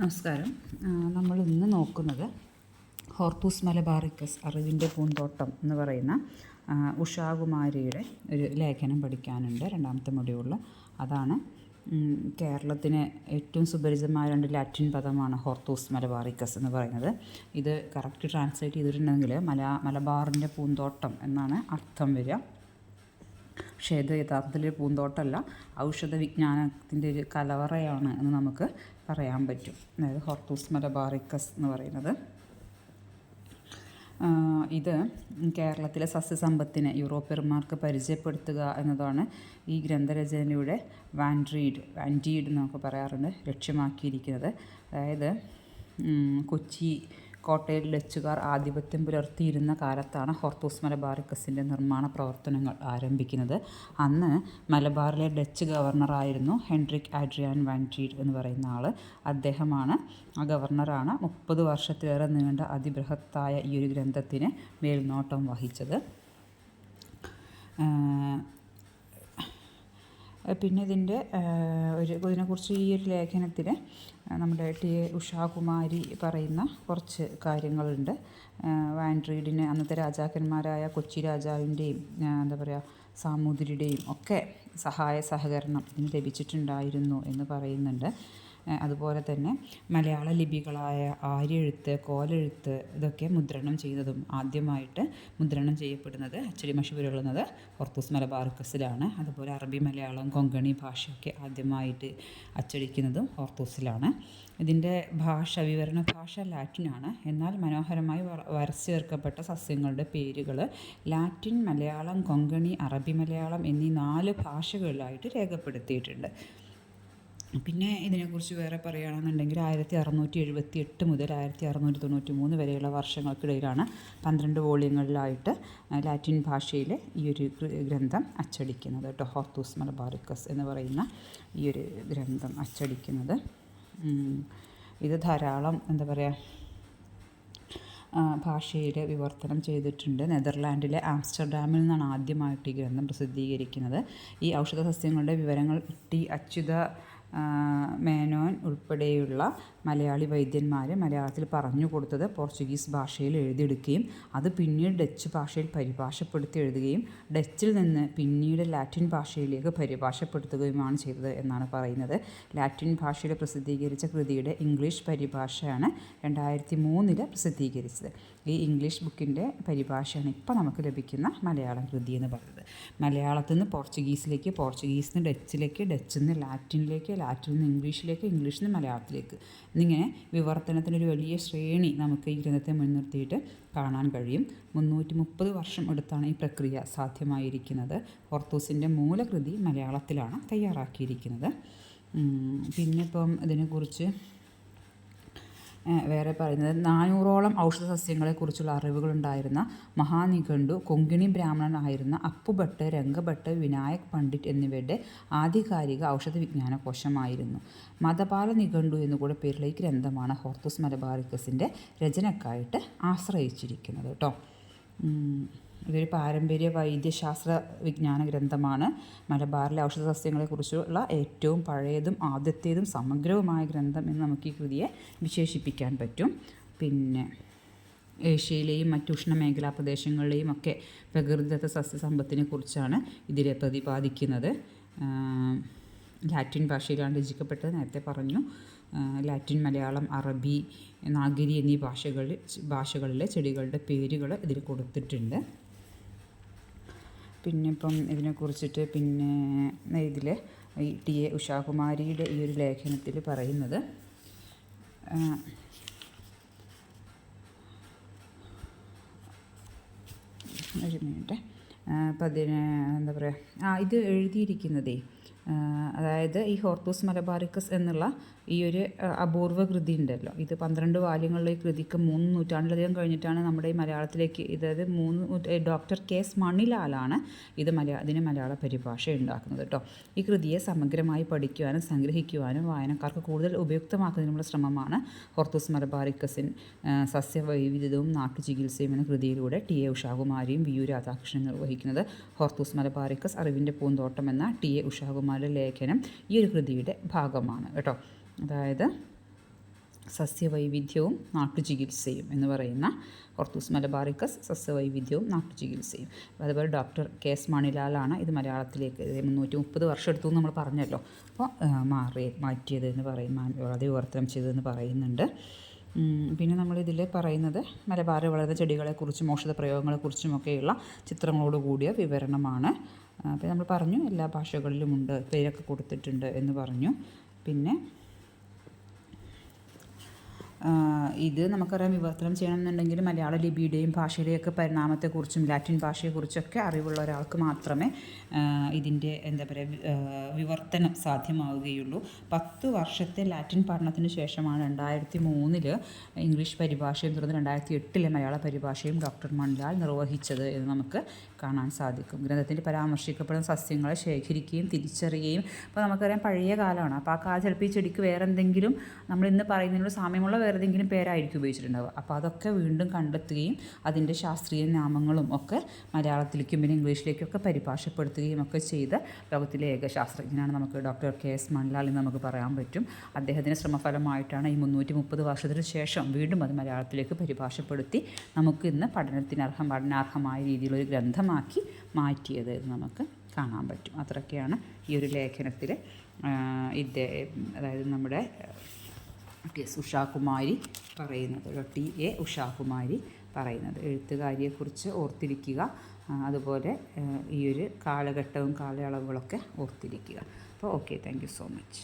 നമസ്കാരം. നമ്മൾ ഇന്ന് നോക്കുന്നത് ഹോർത്തൂസ് മലബാറിക്കസ് അറിവിന്റെ പൂന്തോട്ടം എന്ന് പറയുന്ന ഉഷാകുമാരിയുടെ ഒരു ലേഖനം പഠിക്കാനുണ്ട്. രണ്ടാമത്തെ മൊഡ്യൂളിൽ അതാണ് കേരളത്തിന് ഏറ്റവും സുപരിചിതമായ രണ്ട് ലാറ്റിൻ പദമാണ് ഹോർത്തൂസ് മലബാറിക്കസ് എന്ന് പറയുന്നത്. ഇത് കറക്റ്റ് ട്രാൻസ്ലേറ്റ് ചെയ്തിട്ടുണ്ടെങ്കിൽ മല മലബാറിന്റെ പൂന്തോട്ടം എന്നാണ് അർത്ഥം വരിക. പക്ഷേ ഇത് യഥാർത്ഥത്തിൽ ഒരു പൂന്തോട്ടമല്ല. ഔഷധ വിജ്ഞാനത്തിന്റെ ഒരു കലവറയാണ് എന്ന് നമുക്ക് പറയാൻ പറ്റും. അതായത് ഹോർത്തൂസ് മലബാറിക്കസ് എന്ന് പറയുന്നത്. ഇത് കേരളത്തിലെ സസ്യസമ്പത്തിനെ യൂറോപ്യന്മാർക്ക് പരിചയപ്പെടുത്തുക എന്നതാണ് ഈ ഗ്രന്ഥരചനയുടെ വാൻഡ്രീഡ് വാൻഡീഡ് എന്നൊക്കെ പറയാറുണ്ട് ലക്ഷ്യമാക്കിയിരിക്കുന്നത്. അതായത് കൊച്ചി കോട്ടയിൽ ഡച്ചുകാർ ആധിപത്യം പുലർത്തിയിരുന്ന കാലത്താണ് ഹോർത്തൂസ് മലബാറിക്കസിന്റെ നിർമ്മാണ പ്രവർത്തനങ്ങൾ ആരംഭിക്കുന്നത്. അന്ന് മലബാറിലെ ഡച്ച് ഗവർണറായിരുന്നു ഹെൻറിക് ആഡ്രിയാൻ വാൻട്രീഡ് എന്ന് പറയുന്ന ആൾ അദ്ദേഹമാണ് ആ ഗവർണറാണ് മുപ്പത് വർഷത്തിലേറെ നീണ്ട അതിബൃഹത്തായ ഈ ഒരു ഗ്രന്ഥത്തിന് മേൽനോട്ടം വഹിച്ചത്. പിന്നെ ഇതിന്റെ ഒരു ഇതിനെക്കുറിച്ച് ഈ ഒരു ലേഖനത്തിൽ നമ്മുടെ ടി എ ഉഷാകുമാരി പറയുന്ന കുറച്ച് കാര്യങ്ങളുണ്ട്. വാൻഡ്രീഡിന് അന്നത്തെ രാജാക്കന്മാരായ കൊച്ചി രാജാവിന്റെയും എന്താ പറയുക സാമൂതിരിയുടെയും ഒക്കെ സഹായ സഹകരണം ഇതിന് ലഭിച്ചിട്ടുണ്ടായിരുന്നു എന്ന് പറയുന്നുണ്ട്. അതുപോലെ തന്നെ മലയാള ലിപികളായ ആര്യഴുത്ത് കോലെഴുത്ത് ഇതൊക്കെ മുദ്രണം ചെയ്യുന്നതും ആദ്യമായിട്ട് മുദ്രണം ചെയ്യപ്പെടുന്നത് അച്ചടി മഷി പുരളുന്നത് ഹോർത്തൂസ് മലബാർക്കസിലാണ് അതുപോലെ അറബി മലയാളം കൊങ്കണി ഭാഷയൊക്കെ ആദ്യമായിട്ട് അച്ചടിക്കുന്നതും ഹോർത്തൂസിലാണ്. ഇതിന്റെ ഭാഷ വിവരണ ഭാഷ ലാറ്റിനാണ്. എന്നാൽ മനോഹരമായി വര വരച്ചു ചേർക്കപ്പെട്ട സസ്യങ്ങളുടെ പേരുകൾ ലാറ്റിൻ മലയാളം കൊങ്കണി അറബി മലയാളം എന്നീ നാല് ഭാഷകളിലായിട്ട് രേഖപ്പെടുത്തിയിട്ടുണ്ട്. പിന്നെ ഇതിനെക്കുറിച്ച് വേറെ പറയുകയാണെന്നുണ്ടെങ്കിൽ ആയിരത്തി അറുന്നൂറ്റി എഴുപത്തി എട്ട് മുതൽ ആയിരത്തി അറുന്നൂറ്റി തൊണ്ണൂറ്റി മൂന്ന് വരെയുള്ള വർഷങ്ങൾക്കിടയിലാണ് പന്ത്രണ്ട് വോളിയങ്ങളിലായിട്ട് ലാറ്റിൻ ഭാഷയിൽ ഈ ഒരു ഗ്രന്ഥം അച്ചടിക്കുന്നത് കേട്ടോ. ഹോർത്തൂസ് മലബാറിക്കസ് എന്ന് പറയുന്ന ഈ ഒരു ഗ്രന്ഥം അച്ചടിക്കുന്നത്. ഇത് ധാരാളം എന്താ പറയുക ഭാഷയിൽ വിവർത്തനം ചെയ്തിട്ടുണ്ട്. നെതർലാൻഡിലെ ആംസ്റ്റർഡാമിൽ നിന്നാണ് ആദ്യമായിട്ട് ഈ ഗ്രന്ഥം പ്രസിദ്ധീകരിക്കുന്നത്. ഈ ഔഷധ സസ്യങ്ങളുടെ വിവരങ്ങൾ ടി അച്യുത മേനോൻ ഉൾപ്പെടെയുള്ള മലയാളി വൈദ്യന്മാർ മലയാളത്തിൽ പറഞ്ഞു കൊടുത്തത് പോർച്ചുഗീസ് ഭാഷയിൽ എഴുതിയെടുക്കുകയും അത് പിന്നീട് ഡച്ച് ഭാഷയിൽ പരിഭാഷപ്പെടുത്തി എഴുതുകയും ഡച്ചിൽ നിന്ന് പിന്നീട് ലാറ്റിൻ ഭാഷയിലേക്ക് പരിഭാഷപ്പെടുത്തുകയുമാണ് ചെയ്തത് എന്നാണ് പറയുന്നത്. ലാറ്റിൻ ഭാഷയിൽ പ്രസിദ്ധീകരിച്ച കൃതിയുടെ ഇംഗ്ലീഷ് പരിഭാഷയാണ് രണ്ടായിരത്തി മൂന്നിൽ പ്രസിദ്ധീകരിച്ചത്. ഈ ഇംഗ്ലീഷ് ബുക്കിന്റെ പരിഭാഷയാണ് ഇപ്പോൾ നമുക്ക് ലഭിക്കുന്ന മലയാളം കൃതി എന്ന് പറയുന്നത്. മലയാളത്തിൽ നിന്ന് പോർച്ചുഗീസിലേക്ക് പോർച്ചുഗീസിൽ നിന്ന് ഡച്ചിലേക്ക് ഡച്ചിൽ നിന്ന് ലാറ്റിനിലേക്ക് ലാറ്റിൽ നിന്ന് ഇംഗ്ലീഷിലേക്ക് ഇംഗ്ലീഷിൽ നിന്ന് മലയാളത്തിലേക്ക്. എന്നിങ്ങനെ വിവർത്തനത്തിനൊരു വലിയ ശ്രേണി നമുക്ക് ഈ ഗ്രന്ഥത്തെ മുൻനിർത്തിയിട്ട് കാണാൻ കഴിയും. മുന്നൂറ്റി മുപ്പത് വർഷം എടുത്താണ് ഈ പ്രക്രിയ സാധ്യമായിരിക്കുന്നത്. ഹോർത്തൂസിന്റെ മൂലകൃതി മലയാളത്തിലാണ് തയ്യാറാക്കിയിരിക്കുന്നത്. പിന്നെ ഇപ്പം ഇതിനെക്കുറിച്ച് വേറെ പറയുന്നത്. നാനൂറോളം ഔഷധ സസ്യങ്ങളെക്കുറിച്ചുള്ള അറിവുകളുണ്ടായിരുന്ന മഹാനിഘണ്ടു കൊങ്കിണി ബ്രാഹ്മണനായിരുന്ന അപ്പുഭട്ട് രംഗഭട്ട് വിനായക് പണ്ഡിറ്റ് എന്നിവരുടെ ആധികാരിക ഔഷധ വിജ്ഞാന കോശമായിരുന്നു മതപാല നിഘണ്ടു എന്നുകൂടെ പേരുള്ള ഈ ഗ്രന്ഥമാണ് ഹോർത്തൂസ് മലബാറിക്കസിന്റെ രചനക്കായിട്ട് ആശ്രയിച്ചിരിക്കുന്നത് കേട്ടോ. ഇതൊരു പാരമ്പര്യ വൈദ്യശാസ്ത്ര വിജ്ഞാന ഗ്രന്ഥമാണ്. മലബാറിലെ ഔഷധ സസ്യങ്ങളെക്കുറിച്ചുള്ള ഏറ്റവും പഴയതും ആദ്യത്തേതും സമഗ്രവുമായ ഗ്രന്ഥം എന്ന് നമുക്ക് ഈ കൃതിയെ വിശേഷിപ്പിക്കാൻ പറ്റും. പിന്നെ ഏഷ്യയിലെയും മറ്റു ഉഷ്ണമേഖലാ പ്രദേശങ്ങളിലെയും ഒക്കെ പ്രകൃതിദത്ത സസ്യസമ്പത്തിനെ കുറിച്ചാണ് ഇതിൽ പ്രതിപാദിക്കുന്നത് ലാറ്റിൻ ഭാഷയിലാണ് രചിക്കപ്പെട്ടത്. നേരത്തെ പറഞ്ഞു ലാറ്റിൻ മലയാളം അറബി നാഗരി എന്നീ ഭാഷകളിൽ ഭാഷകളിലെ ചെടികളുടെ പേരുകൾ ഇതിൽ കൊടുത്തിട്ടുണ്ട്. പിന്നെ ഇപ്പം ഇതിനെക്കുറിച്ചിട്ട് പിന്നെ ഇതിൽ ഈ ടി എ ഉഷാകുമാരിയുടെ ഈ ഒരു ലേഖനത്തിൽ പറയുന്നത് ഒരു മിനിറ്റ്. പതിന എന്താ പറയുക ആ ഇത് എഴുതിയിരിക്കുന്നതേ അതായത് ഈ ഹോർത്തൂസ് മലബാറിക്കസ് എന്നുള്ള ഈ ഒരു അപൂർവ കൃതി ഉണ്ടല്ലോ. ഇത് പന്ത്രണ്ട് വാല്യങ്ങളിലെ ഈ കൃതിക്ക് മൂന്ന് നൂറ്റാണ്ടിലധികം കഴിഞ്ഞിട്ടാണ് നമ്മുടെ ഈ മലയാളത്തിലേക്ക് ഇതായത് മൂന്ന് ഡോക്ടർ കെ എസ് മണിലാലാണ് ഇത് മലയാള ഇതിന് മലയാള പരിഭാഷ ഉണ്ടാക്കുന്നത് കേട്ടോ. ഈ കൃതിയെ സമഗ്രമായി പഠിക്കുവാനും സംഗ്രഹിക്കുവാനും വായനക്കാർക്ക് കൂടുതൽ ഉപയുക്തമാക്കുന്നതിനുള്ള ശ്രമമാണ് ഹോർത്തൂസ് മലബാറിക്കസിൻ സസ്യവൈവിധ്യവും നാട്ടുചികിത്സയും എന്ന കൃതിയിലൂടെ ടി എ ഉഷാകുമാരിയും വി യു രാധാകൃഷ്ണൻ നിർവഹിക്കുന്നത് ഹോർത്തൂസ് മലബാറിക്കസ് അറിവിന്റെ പൂന്തോട്ടം എന്ന ടി എ ഉഷാകുമാരിയുടെ ലേഖനം ഈ ഒരു കൃതിയുടെ ഭാഗമാണ് കേട്ടോ അതായത് സസ്യവൈവിധ്യവും നാട്ടുചികിത്സയും എന്ന് പറയുന്ന ഓർത്തൂസ് മലബാറിക്കസ് സസ്യവൈവിധ്യവും നാട്ടുചികിത്സയും അതുപോലെ ഡോക്ടർ കെ എസ് മണിലാലാണ് ഇത് മലയാളത്തിലേക്ക് മുന്നൂറ്റി മുപ്പത് വർഷം എടുത്തു നമ്മൾ പറഞ്ഞല്ലോ അപ്പോൾ മാറി മാറ്റിയത് എന്ന് പറയും വളരെ വിവർത്തനം ചെയ്തതെന്ന് പറയുന്നുണ്ട് പിന്നെ പിന്നെ നമ്മളിതിൽ പറയുന്നത് മലബാറിൽ വളരുന്ന ചെടികളെക്കുറിച്ചും ഔഷധ പ്രയോഗങ്ങളെക്കുറിച്ചുമൊക്കെയുള്ള ചിത്രങ്ങളോട് കൂടിയ വിവരണമാണ് അപ്പോൾ നമ്മൾ പറഞ്ഞു എല്ലാ ഭാഷകളിലുമുണ്ട് പേരൊക്കെ കൊടുത്തിട്ടുണ്ട് എന്ന് പറഞ്ഞു. പിന്നെ ഇത് നമുക്കറിയാം വിവർത്തനം ചെയ്യണമെന്നുണ്ടെങ്കിൽ മലയാള ലിപിയുടെയും ഭാഷയുടെയൊക്കെ പരിണാമത്തെക്കുറിച്ചും ലാറ്റിൻ ഭാഷയെക്കുറിച്ചൊക്കെ അറിവുള്ള ഒരാൾക്ക് മാത്രമേ ഇതിന്റെ എന്താ പറയുക വിവർത്തനം സാധ്യമാവുകയുള്ളൂ. പത്ത് വർഷത്തെ ലാറ്റിൻ പഠനത്തിന് ശേഷമാണ് രണ്ടായിരത്തി മൂന്നിൽ ഇംഗ്ലീഷ് പരിഭാഷയും തുടർന്ന് രണ്ടായിരത്തി എട്ടിലെ മലയാള പരിഭാഷയും ഡോക്ടർ മൺലാൽ നിർവഹിച്ചത് എന്ന് നമുക്ക് കാണാൻ സാധിക്കും. ഗ്രന്ഥത്തിൽ പരാമർശിക്കപ്പെടുന്ന സസ്യങ്ങളെ ശേഖരിക്കുകയും തിരിച്ചറിയുകയും. അപ്പോൾ നമുക്കറിയാം പഴയ കാലമാണ്. അപ്പോൾ ആ കാലം ചിലപ്പോൾ ഈ ചെടിക്ക് വേറെ എന്തെങ്കിലും നമ്മൾ ഇന്ന് പറയുന്നതിനോട് സാമ്യമുള്ള വേറെ എന്തെങ്കിലും പേരായിരിക്കും ഉപയോഗിച്ചിട്ടുണ്ടാവുക. അപ്പോൾ അതൊക്കെ വീണ്ടും കണ്ടെത്തുകയും അതിന്റെ ശാസ്ത്രീയ നാമങ്ങളും ഒക്കെ മലയാളത്തിലേക്കും പിന്നെ ഇംഗ്ലീഷിലേക്കൊക്കെ പരിഭാഷപ്പെടുത്തുകയും ഒക്കെ ചെയ്ത ലോകത്തിലെ ഏക ശാസ്ത്രജ്ഞനാണ് നമുക്ക് ഡോക്ടർ കെ എസ് മൺലാൽ എന്ന് നമുക്ക് പറയാൻ പറ്റും. അദ്ദേഹത്തിന്റെ ശ്രമഫലമായിട്ടാണ് ഈ മുന്നൂറ്റി മുപ്പത് വർഷത്തിന് ശേഷം വീണ്ടും അത് മലയാളത്തിലേക്ക് പരിഭാഷപ്പെടുത്തി നമുക്ക് ഇന്ന് പഠനത്തിനർഹം പഠനാർഹമായ രീതിയിലൊരു ഗ്രന്ഥമാക്കി മാറ്റിയത് നമുക്ക് കാണാൻ പറ്റും. അത്രയൊക്കെയാണ് ഈ ഒരു ലേഖനത്തിൽ ഇദ്ദേഹ അതായത് നമ്മുടെ ടി എസ് ഉഷാകുമാരി പറയുന്നത് ടി എ ഉഷാകുമാരി പറയുന്നത്. എഴുത്തുകാരിയെക്കുറിച്ച് ഓർത്തിരിക്കുക അതുപോലെ ഈ ഒരു കാലഘട്ടവും കാലയളവുകളൊക്കെ ഓർത്തിരിക്കുക. അപ്പോൾ ഓക്കെ താങ്ക് സോ മച്ച്.